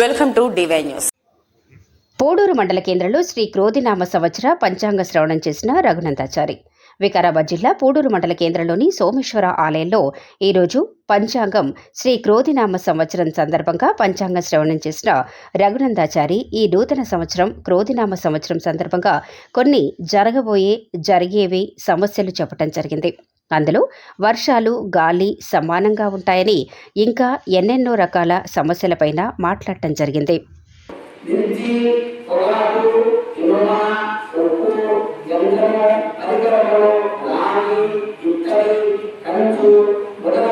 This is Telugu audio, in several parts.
Welcome to D Y news Poduru మండల కేంద్రంలో శ్రీ క్రోధినామ సంవత్సర పంచాంగ శ్రవణం చేసిన రఘునందాచారి. వికారాబాద్ జిల్లా పూడూరు మండల కేంద్రంలోని సోమేశ్వర ఆలయంలో ఈరోజు పంచాంగం శ్రీ క్రోధినామ సంవత్సరం సందర్భంగా పంచాంగ శ్రవణం చేసిన రఘునందాచారి ఈ నూతన సంవత్సరం క్రోధినామ సంవత్సరం సందర్భంగా కొన్ని జరగబోయే జరిగేవి సమస్యలు చెప్పటం జరిగింది. అందులో వర్షాలు గాలి సమానంగా ఉంటాయని ఇంకా ఎన్నెన్నో రకాల సమస్యలపైన మాట్లాడటం జరిగింది. ఉప్పు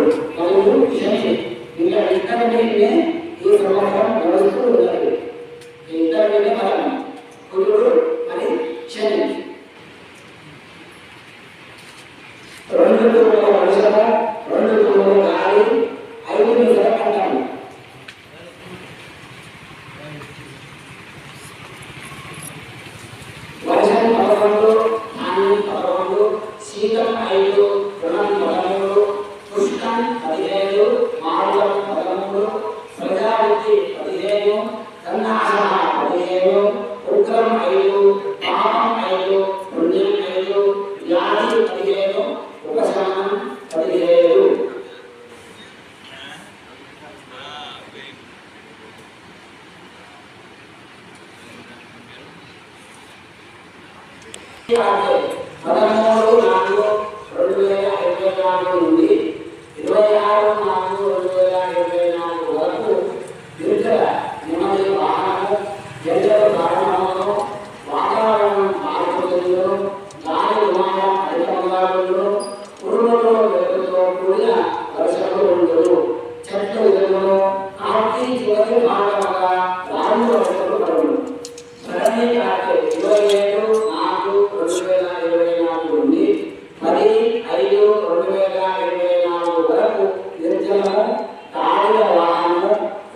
కురుడు కలుగు శని ఇలా ఇద్దరినే ఈ సంవత్సరం నడుస్తూ ఉన్నది ఇద్దరినే మనం కురుడు అని శని రెండు తూముల వర్షము రెండు తూముల పదిహేను కన్నాశ ఉగ్రం ఐదు పాపం ఐదు పుణ్యం ఐదు వ్యాధి పదిహేను ఉపశమనం పదిహేడు పదమూడు నాలుగు రెండు వేల ఇరవై నాలుగు నుండి ఇరవై ఆరు నాలుగు ఇరవై ఏడు నాలుగు రెండు వేల ఇరవై నాలుగు నుండి పది ఐదు రెండు వేల ఇరవై నాలుగు వరకు నిర్జలము గాలిల వాహనము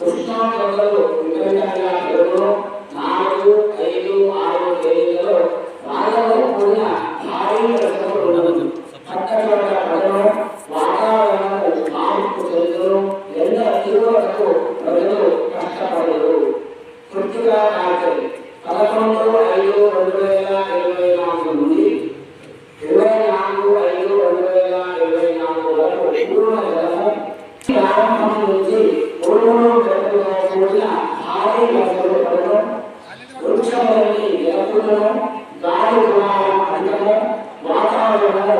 ఉష్ణోగ్రతలు విపరీతంగా పెరుగును నాలుగు ఐదు ఆరు తేదీలలో రాళ్ళలో కూడిన భారీ వర్షములు ఉండవచ్చు ప్రజలు వాతావరణము మార్పు చెందును ప్రజలు కష్టపడరు రెండు వేల ఇరవై నాలుగు నుండి ఇరవై నాలుగు ఐదు రెండు వేల ఇరవై నాలుగు వరకు ప్రారంభం నుంచి కూడిన భారీ వర్షాలు పడడం గాలి గుణాలను అధికము వాతావరణము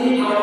వర్షాలు